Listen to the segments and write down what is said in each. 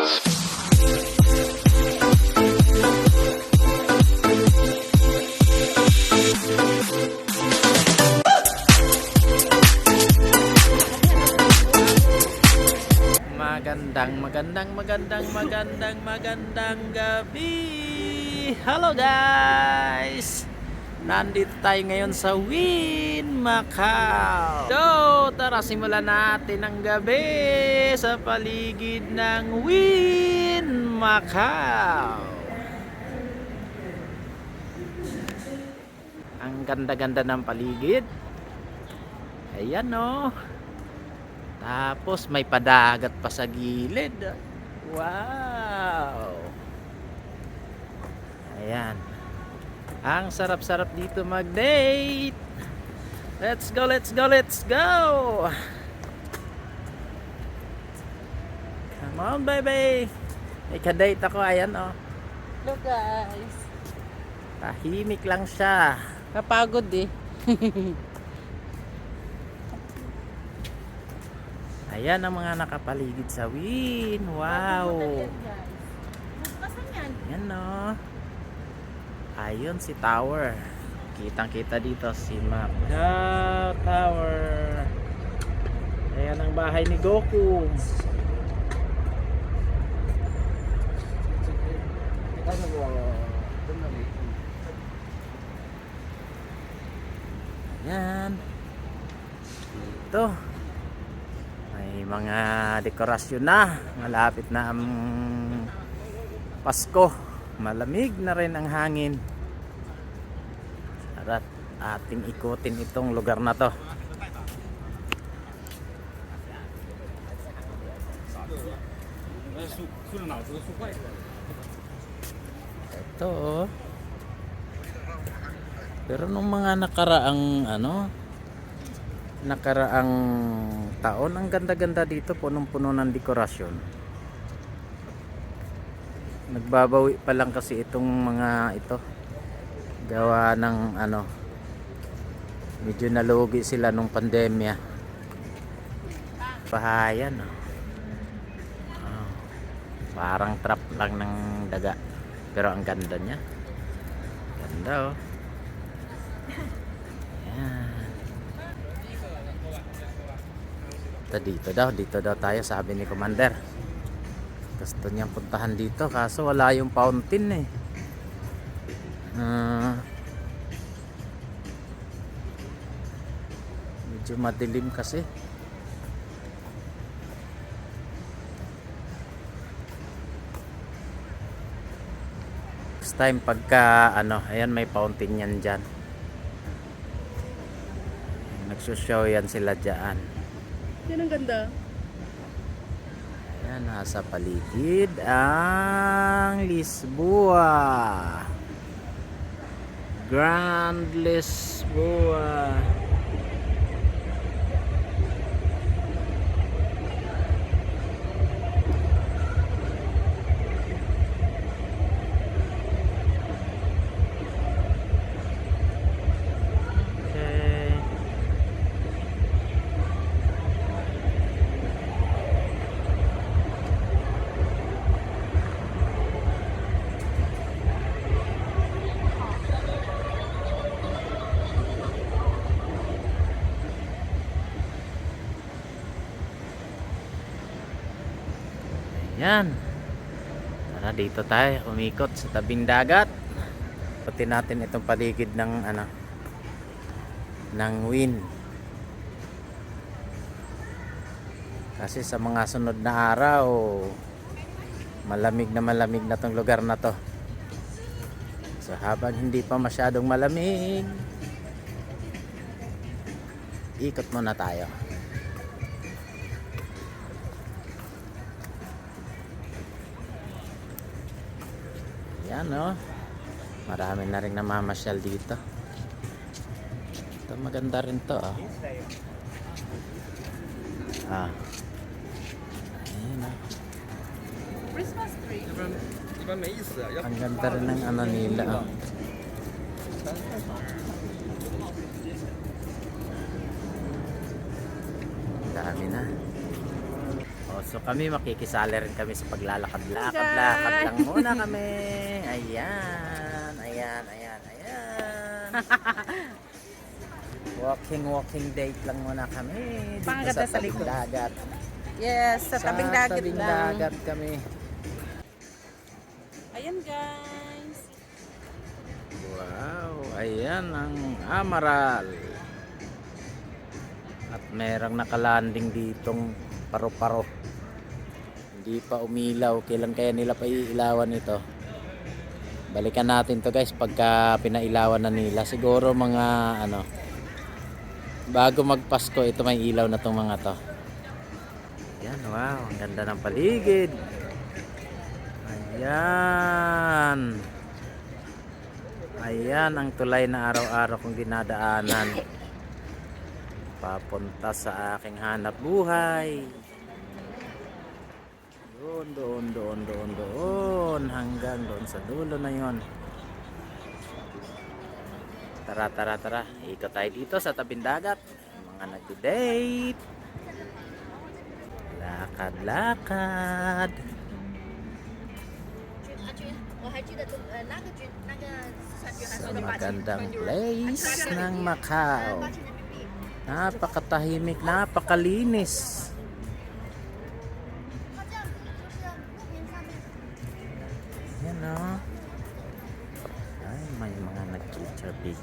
Magandang, magandang, magandang, magandang, magandang gabi! Hello guys! Nandito tayo ngayon sa Win Macau. So, tara simulan natin ang gabi sa paligid ng Win Macau. Ang ganda-ganda ng paligid. Ayan oh. Tapos may padagat pa sa gilid. Wow! Ayan. Ang sarap-sarap dito mag-date. Let's go, let's go, let's go! Come on, baby! May ka-date ako, ayan oh. Hello guys. Tahimik lang siya. Kapagod eh. Ayan ang mga nakapaligid sa Win. Wow! Kasan yan? Ayun si Tower. Kitang kita dito si Macau Tower. Ayan ang bahay ni Goku. Yan. Ito. May mga dekorasyon na. Malapit na ang Pasko. Malamig na rin ang hangin. At ating ikutin itong lugar na to. Ito oh. Pero nung mga nakaraang ano nakaraang taon ang ganda-ganda dito punong-puno ng dekorasyon. Nagbabawi pa lang kasi itong mga ito gawa ng ano medyo nalugi sila nung pandemya pahayan oh. Oh. parang trap lang ng daga pero ang ganda niya ganda oh Ito dito daw dito daw tayo sabi ni commander gusto niyang puntahan dito kaso wala yung fountain eh Ah. Medyo madilim kasi next time pagka ano ayan may fountain yan dyan nagsushow yan sila dyan Yan ang ganda. Ayan, nasa paligid ang Lisboa. Grand Lisboa. Yan. Tara dito tayo, umikot sa tabing dagat. Pati natin itong paligid ng ano ng wind. Kasi sa mga sunod na araw, malamig na malamig na tong lugar na to. So habang hindi pa masyadong malamig, ikot muna tayo. Ayan o. Oh. Marami na rin namamasyal dito. Ito maganda rin to oh. Ah. ah. Ayan o. Ah. Christmas tree. Ang ganda rin ng ano nila oh. Dami na. So kami makikisali rin kami sa paglalakad-lakad-lakad lang muna kami. Ayan, ayan, ayan, ayan. walking walking date lang muna kami dito Pangaganda sa sa tabing likod. dagat. Yes, sa tabing dagat tabing lang. dagat kami. Ayan guys. Wow, ayan ang Amaral. At merang nakalanding ditong paro-paro. Hindi pa umilaw. Kailan kaya nila pa iilawan ito? Balikan natin to guys pagka pinailawan na nila. Siguro mga ano bago magpasko ito may ilaw na tong mga to. Yan, wow, ang ganda ng paligid. Ayan. Ayan ang tulay na araw-araw kong dinadaanan. Papunta sa aking hanap buhay doon, doon, doon, doon, doon, hanggang doon sa dulo na yon. Tara, tara, tara. Ikot tayo dito sa tabing dagat. Mga nag-date. Lakad, lakad. Magandang place ng Macau. Napakatahimik, napakalinis.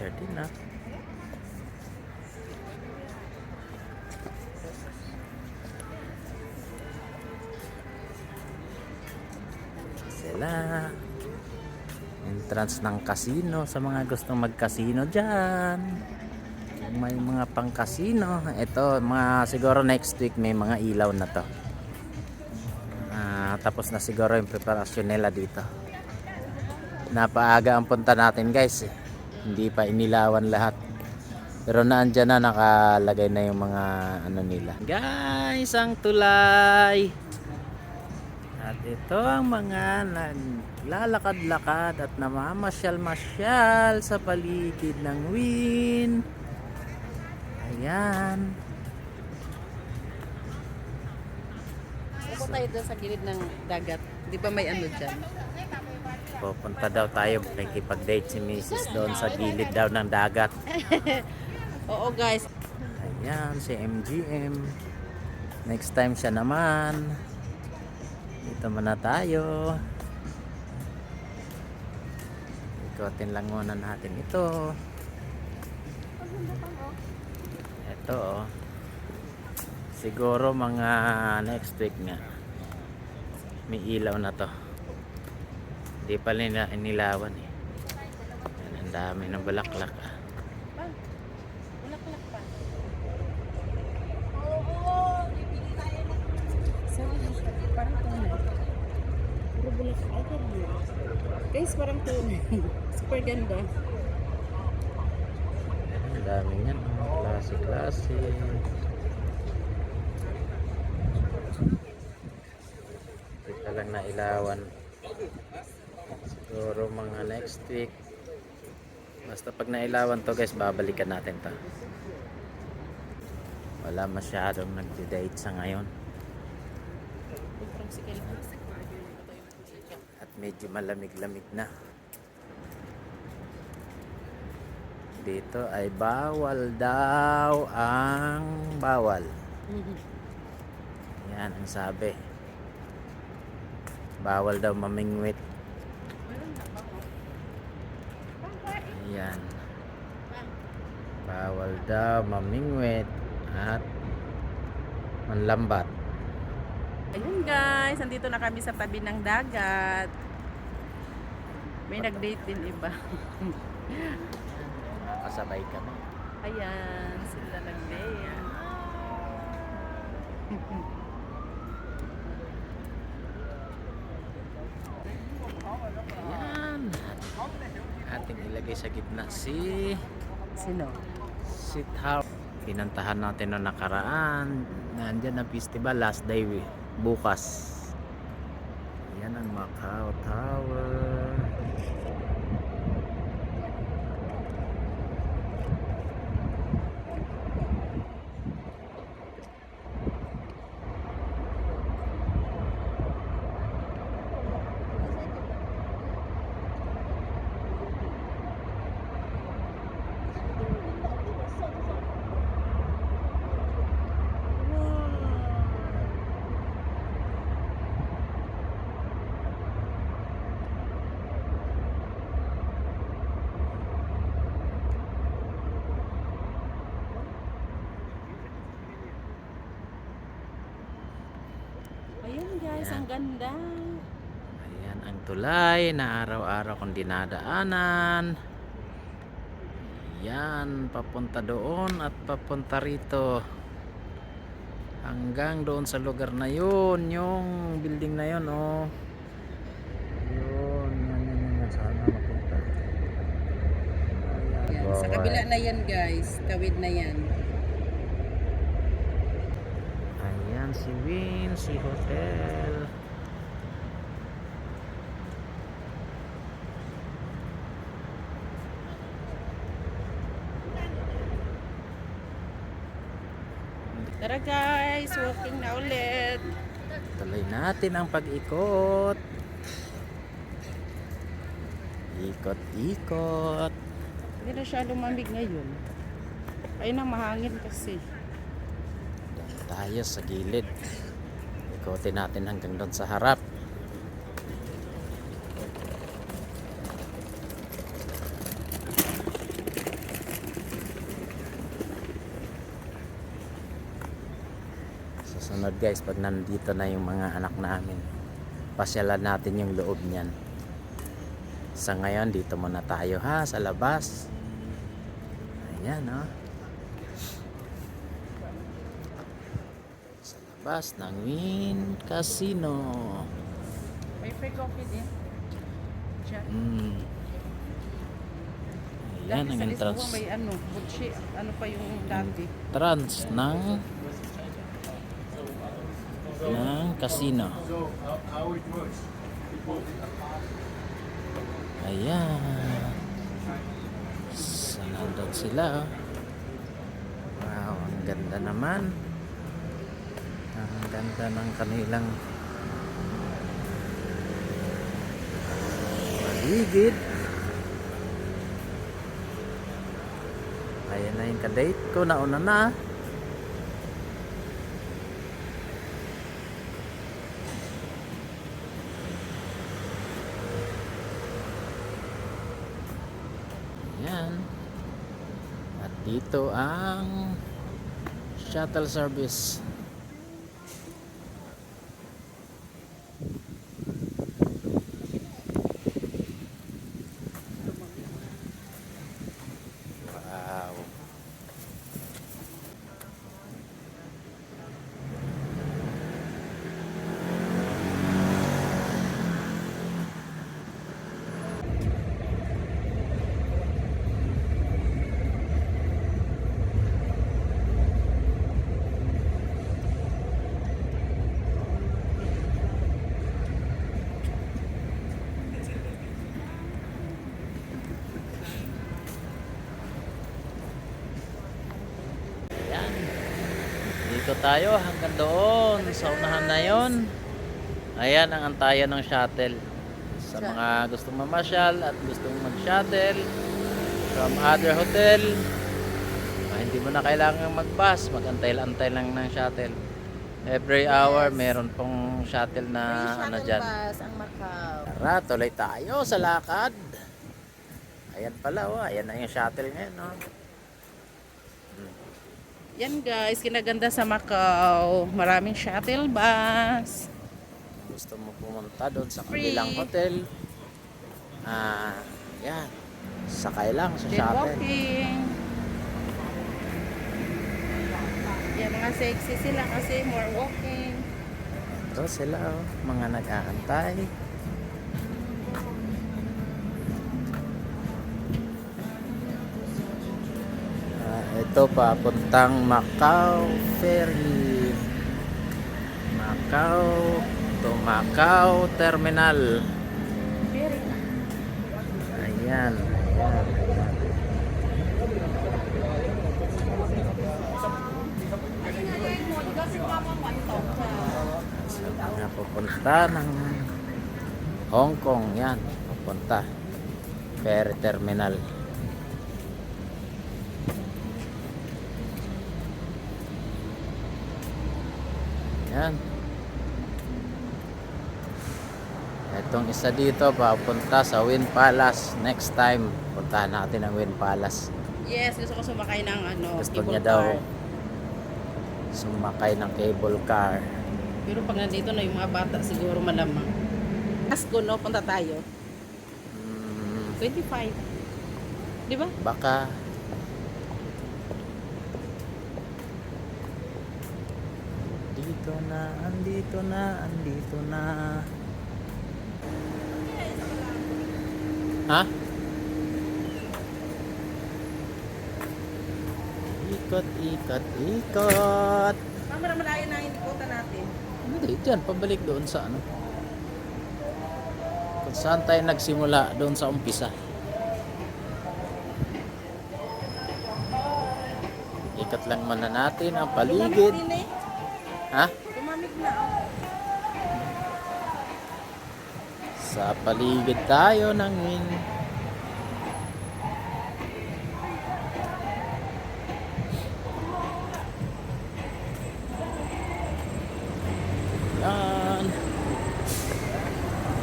Nag-picture-picture din ah. Sila. Entrance ng casino sa mga gustong mag-casino dyan. May mga pang-casino. Ito, mga siguro next week may mga ilaw na to. Ah, tapos na siguro yung preparasyon nila dito. Napaaga ang punta natin guys. eh. Hindi pa inilawan lahat. Pero naandyan na nakalagay na yung mga ano nila. Guys, ang tulay. At ito ang mga naglalakad-lakad at namamasyal-masyal sa paligid ng Win. Ayan. Upo tayo doon sa gilid ng dagat. Di ba may ano dyan? Pupunta daw tayo, nakikipag-date si Mrs. doon sa gilid daw ng dagat. Oo guys. Ayan, si MGM. Next time siya naman. Dito muna tayo. Ikotin lang muna natin ito. Ito oh. Siguro mga next week nga. May ilaw na to. Hindi pa nila inilawan eh. Yan, ang dami ng bulaklak ah. Ulak-ulak pa. Parang tunay. Puro bulak. Ay, Guys, parang tunay. Super ganda. Ang dami yan. oh. Klase-klase. Kita lang na ilawan. Siguro mga next week. Basta pag nailawan to guys, babalikan natin to. Wala masyadong nagdi-date sa ngayon. At medyo malamig-lamig na. Dito ay bawal daw ang bawal. Yan ang sabi. Bawal daw mamingwit. Ayan. Bawal daw mamingwit at manlambat. Ayun guys, nandito na kami sa tabi ng dagat. May nag-date din iba. Kasabay kami. Ayan, sila nag-date. Ayan. Ating ilagay sa gitna si Sino? Si Tower. Pinantahan natin noong nakaraan. Nandyan ang festival last day bukas. Yan ang Macau Tower. Guys, ang ganda. Ayan ang tulay na araw-araw kong dinadaanan. Yan, papunta doon at papunta rito. Hanggang doon sa lugar na yun, yung building na yun, oh. Yun, yan, yan, yan, yan. Saan na mapunta? Yan, sa kabila na yan guys, tawid na yan. Si Wincy Hotel. Tara guys, walking na ulit. Tuloy natin ang pag-ikot. Ikot-ikot. Hindi na siya lumamig ngayon. Ayun ang mahangin kasi. Tayo sa gilid. Ikotin natin hanggang doon sa harap. Susunod guys, pag nandito na yung mga anak namin, pasyalan natin yung loob niyan. Sa ngayon, dito muna tayo ha, sa labas. Ayan, oh. Labas ng Win Casino. May free coffee din. Siya. Mm. Ayan ang entrance. May ano, butchi, ano pa yung dati. Trans ng ng casino. Ayan. Nandun sila. oh. Wow, ang ganda naman. Ang ganda ng kanilang paligid. Ayan na yung kadate ko. Nauna na. Ayan. At dito ang shuttle service. Wow. Ayan. Dito tayo hanggang doon sa unahan na yon. Ayan ang antayan ng shuttle. Sa mga gustong mamasyal at gustong mag-shuttle from other hotel, ah, hindi mo na kailangan mag-bus, mag-antay-antay lang ng shuttle. Every hour meron pong shuttle na ano dyan. bus ang Macau. Tara, tuloy tayo sa lakad. Ayan pala, oh. ayan na yung shuttle ngayon. Oh. Yan guys, kinaganda sa Macau. Maraming shuttle bus. gusto mo pumunta doon sa Free. kabilang hotel, ah, yan, sakay lang sa shuttle. walking. Yan, mga sexy sila kasi more walking. Ito sila, oh, mga nag-aantay. Ah, ito papuntang Macau Ferry. Macau to Macau Terminal. Ayan, ayan, pupunta ng Hong Kong, yan, pupunta. Ferry Terminal. Yan. Itong isa dito papunta sa Wind Palace. Next time, puntahan natin ang Wind Palace. Yes, gusto ko sumakay ng ano, Gusto cable niya daw sumakay ng cable car. Pero pag nandito na yung mga bata, siguro malamang. Asko, no? Punta tayo. Hmm, 25. Di ba? baka dito na, andito na, andito na. Ha? Ikot, ikot, ikot. Mama, malayo na yung ikutan natin. Hindi, dyan, pabalik doon sa ano. Kung saan tayo nagsimula doon sa umpisa. Ikat lang muna natin ang paligid. Tumamig din eh. Ha? Tumamig na. Sa paligid tayo ng win. Yan.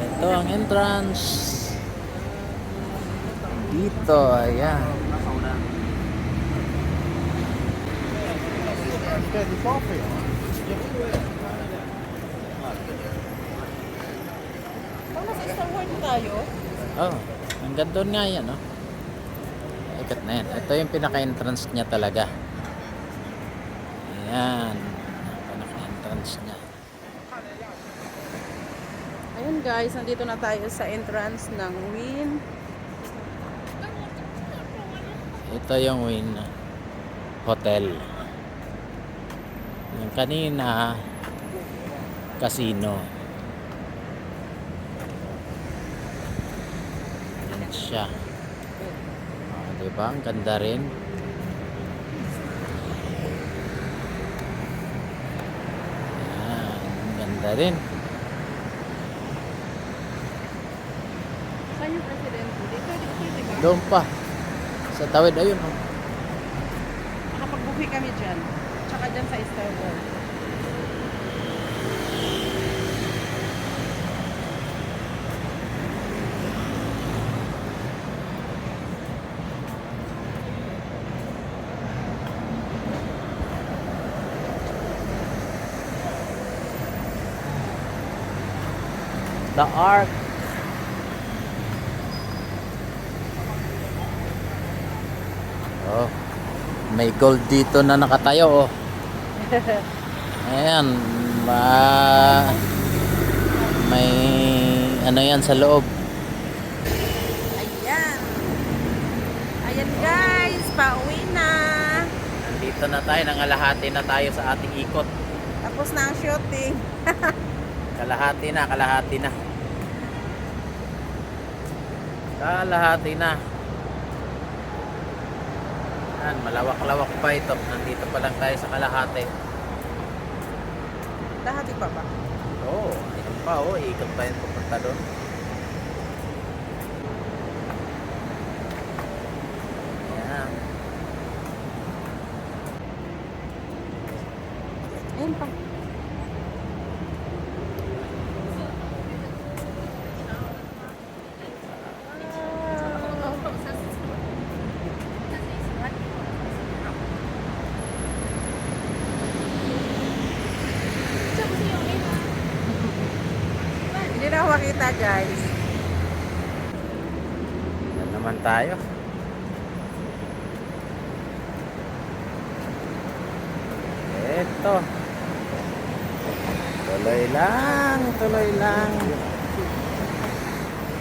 Ito ang entrance. Dito, ayan. Parang nasa Star Wars tayo. Oh, hanggang doon nga yan, no? Ikat na yan. Ito yung pinaka-entrance niya talaga. Ayan. Pinaka-entrance niya. Ayun guys, nandito na tayo sa entrance ng Win. Ito yung Win Hotel. Yung kanina, casino. Yan siya. Oh, diba? Ang ganda rin. Yan. Ang ganda rin. Saan yung presidente? Dito, dito, dito. Doon pa. Sa tawid, ayun. Oh. Nakapag-buffet kami dyan. Tsaka dyan sa Wars. The Ark. Oh. May gold dito na nakatayo oh. Ayan, ma may ano yan sa loob. Ayan. Ayan guys, pauwi na. Dito na tayo, nangalahati na tayo sa ating ikot. Tapos na ang shooting. Kalahati na, kalahati na. Kalahati na. Yan, malawak-lawak pa ito. Nandito pa lang tayo sa kalahati. Lahati pa ba? Oo, oh, ito pa oh, ikot pa yun pupunta doon. Yan. Ayan pa. Hindi na ako makita guys. Yan naman tayo. Ito. Tuloy lang, tuloy lang.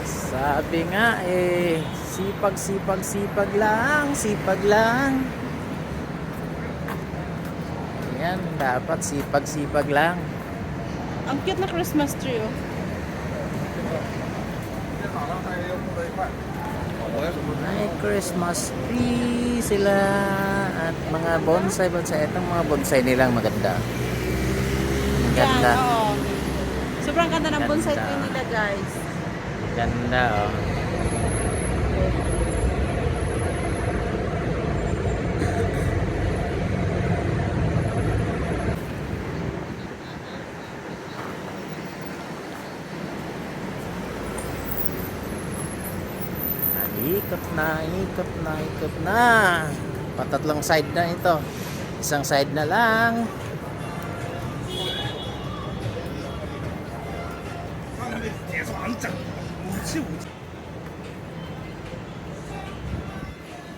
Sabi nga eh, sipag, sipag, sipag lang, sipag lang. Yan, dapat sipag, sipag lang. Ang cute na Christmas tree oh. Christmas tree sila at mga bonsai bonsai itong mga bonsai nilang maganda. Ang ganda. Yan, oo. Sobrang ganda ng bonsai Ganda. tree nila guys. Ganda oh na, ikot na ikot na. Patatlong side na ito. Isang side na lang.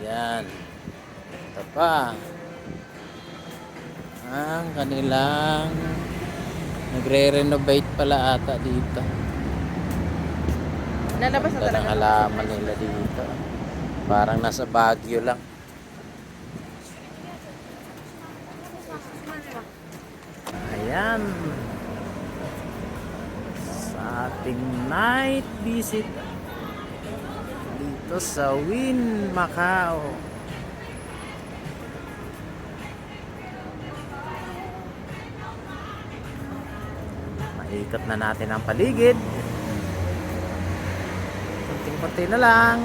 Yan. Ito pa. Ang kanilang nagre-renovate pala ata dito. Lalabas na talaga halaman nila dito. Parang nasa Baguio lang. Ayan. Sa ating night visit dito sa Win Macau. Maikot na natin ang paligid. Kunting-kunti na lang.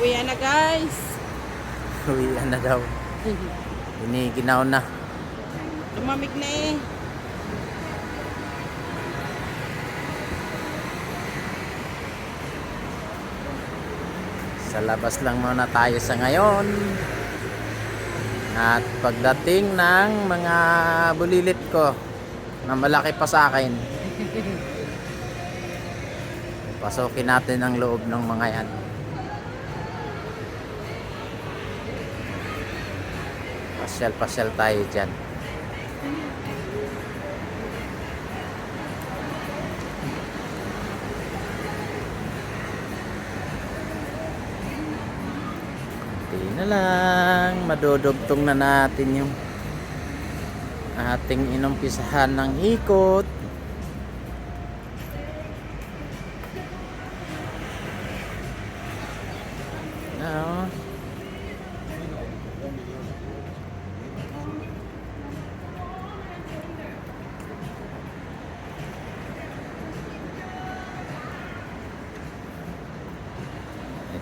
Uwi na guys. Uwian na daw. Iniginaw na. Tumamig na eh. Sa labas lang muna tayo sa ngayon. At pagdating ng mga bulilit ko na malaki pa sa akin. Pasukin natin ang loob ng mga yan. Pasyal-pasyal tayo dyan. Hindi na lang. Madudugtong na natin yung ating inumpisahan ng ikot.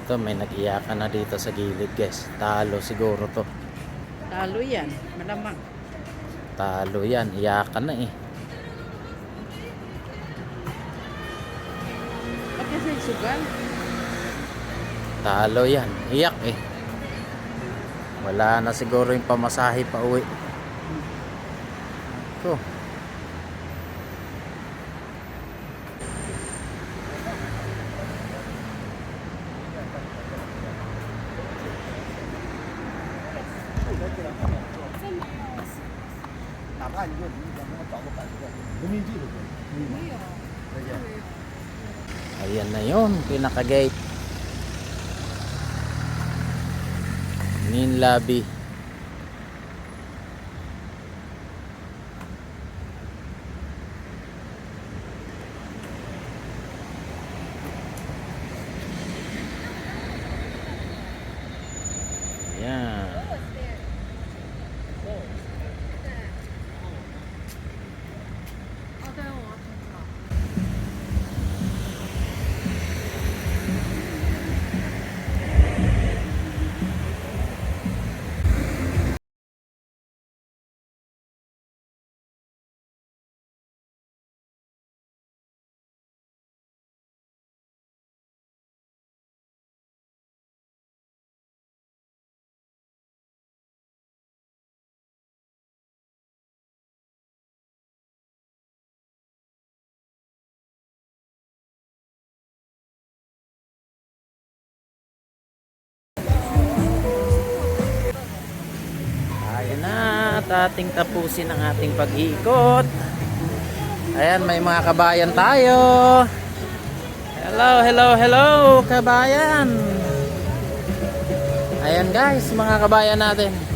Ito may nag-iyakan na dito sa gilid guys. Talo siguro to. Talo yan. Malamang. Talo yan. Iyakan na eh. Ba't kasi sugal? Talo yan. Iyak eh. Wala na siguro yung pamasahe pa uwi. Ko. Ayan na yun, pinaka-gate. Main lobby. Ating tapusin ang ating pag-iikot. Ayan, may mga kabayan tayo. Hello, hello, hello, kabayan. Ayan guys, mga kabayan natin.